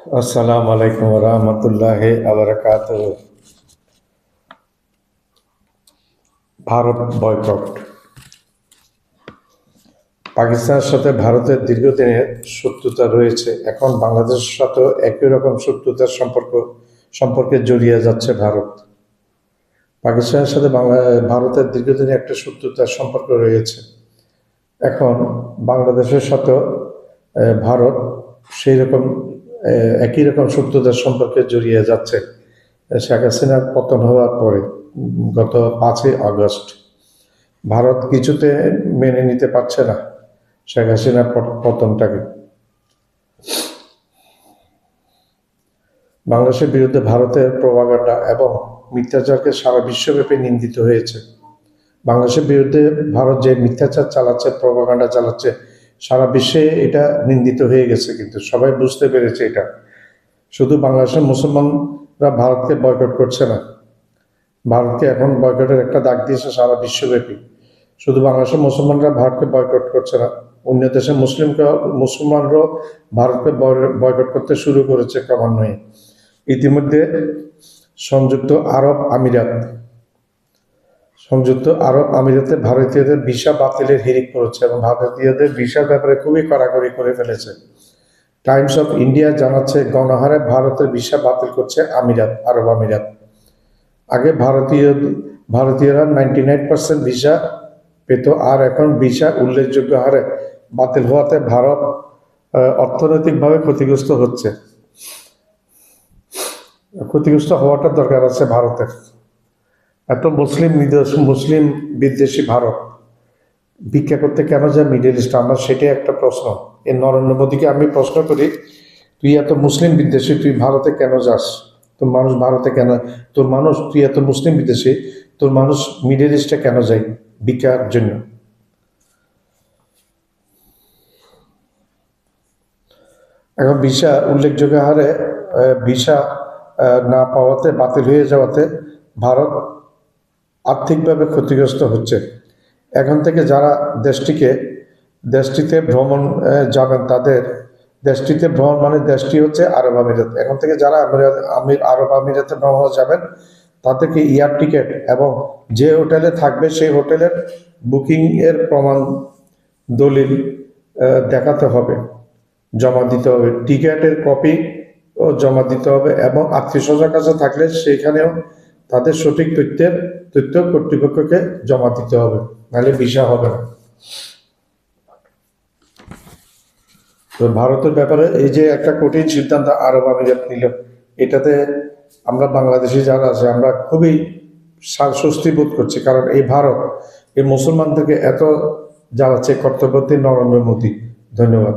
আসসালামু আলাইকুম রহমতুল্লাহ আবরকাত ভারত বয়কট। পাকিস্তানের সাথে ভারতের দীর্ঘদিনের শত্রুতা রয়েছে। এখন বাংলাদেশের সাথেও একই রকম শত্রুতার সম্পর্ক, সম্পর্কে জড়িয়ে যাচ্ছে ভারত। পাকিস্তানের সাথে বাংলা, ভারতের দীর্ঘদিনের একটা শত্রুতার সম্পর্ক রয়েছে। এখন বাংলাদেশের সাথেও ভারত সেই রকম একই রকম সত্যতার সম্পর্কে জড়িয়ে যাচ্ছে। শেখ হাসিনার পতন হওয়ার পরে, গত পাঁচই আগস্ট, ভারত কিছুতে মেনে নিতে পারছে না শেখ হাসিনার পত- পতনটাকে। বাংলাদেশের বিরুদ্ধে ভারতের প্রভাগান্ডা এবং মিথ্যাচারকে সারা বিশ্বব্যাপী নিন্দিত হয়েছে। বাংলাদেশের বিরুদ্ধে ভারত যে মিথ্যাচার চালাচ্ছে প্রভাগান্ডা চালাচ্ছে সারা বিশ্বে এটা নিন্দিত হয়ে গেছে, কিন্তু সবাই বুঝতে পেরেছে এটা। শুধু বাংলাদেশের মুসলমানরা ভারতকে বয়কট করছে না, ভারতকে এখন বয়কটের একটা দাগ দিয়েছে সারা বিশ্বব্যাপী। শুধু বাংলাদেশের মুসলমানরা ভারতকে বয়কট করছে না, অন্য দেশের মুসলিমকে, মুসলমানরাও ভারতকে বয়- বয়কট করতে শুরু করেছে ক্রমান্বয়ে। ইতিমধ্যে সংযুক্ত আরব আমিরাত সংযুক্ত আরব আমিরাতে ভারতীয়দের ভিসা বাতিলের হিরিক করেছে এবং ভারতীয়দের ভিসার ব্যাপারে খুবই কড়াকড়ি করে ফেলেছে। টাইমস অফ ইন্ডিয়া জানাচ্ছে, গণহারে ভারতের ভিসা বাতিল করছে আমিরাত, আরব আমিরাত। আগে ভারতীয়, ভারতীয়রা নাইনটি নাইন পার্সেন্ট ভিসা পেত, আর এখন ভিসা উল্লেখযোগ্য হারে বাতিল হওয়াতে ভারত অর্থনৈতিকভাবে ক্ষতিগ্রস্ত হচ্ছে। ক্ষতিগ্রস্ত হওয়াটা দরকার আছে ভারতের। এত মুসলিম বিদেশ মুসলিম বিদ্বেষী ভারত, ভিক্ষা করতে কেন যায় মিডল ইস্ট? আমার সেটাই একটা প্রশ্ন। এই নরেন্দ্র মোদীকে আমি প্রশ্ন করি, তুই এত মুসলিম বিদ্বেষী, তুই ভারতে কেন যাস? তোর মানুষ ভারতে কেন, তোর মানুষ, তুই এত মুসলিম বিদ্বেষী, তোর মানুষ মিডল ইস্টে কেন যায় ভিক্ষার জন্য? এখন ভিসা উল্লেখযোগ্য হারে ভিসা না পাওয়াতে, বাতিল হয়ে যাওয়াতে ভারত আর্থিকভাবে ক্ষতিগ্রস্ত হচ্ছে। এখন থেকে যারা দেশটিকে, দেশটিতে ভ্রমণ যাবেন তাদের, দেশটিতে ভ্রমণ মানে দেশটি হচ্ছে আরব আমিরাত। এখন থেকে যারা আমির, আরব আমিরাতে ভ্রমণ যাবেন, তাদেরকে এয়ার টিকিট এবং যে হোটেলে থাকবে সেই হোটেলের বুকিং এর প্রমাণ দলিল দেখাতে হবে, জমা দিতে হবে। টিকিটের কপি জমা দিতে হবে এবং আত্মীয় স্বজনের কাছে থাকলে সেখানেও তাদের সঠিক তথ্যের তথ্য কর্তৃপক্ষকে জমা দিতে হবে, নাহলে ভিসা হবে না। তো ভারতের ব্যাপারে এই যে একটা কঠিন সিদ্ধান্ত আরব আমিরাত নিল, এটাতে আমরা বাংলাদেশি যারা আছে, আমরা খুবই স্বস্তি বোধ করছি, কারণ এই ভারত, এই মুসলমানদেরকে এত জ্বালাচ্ছে কর্তব্যতে নরেন্দ্র মোদী। ধন্যবাদ।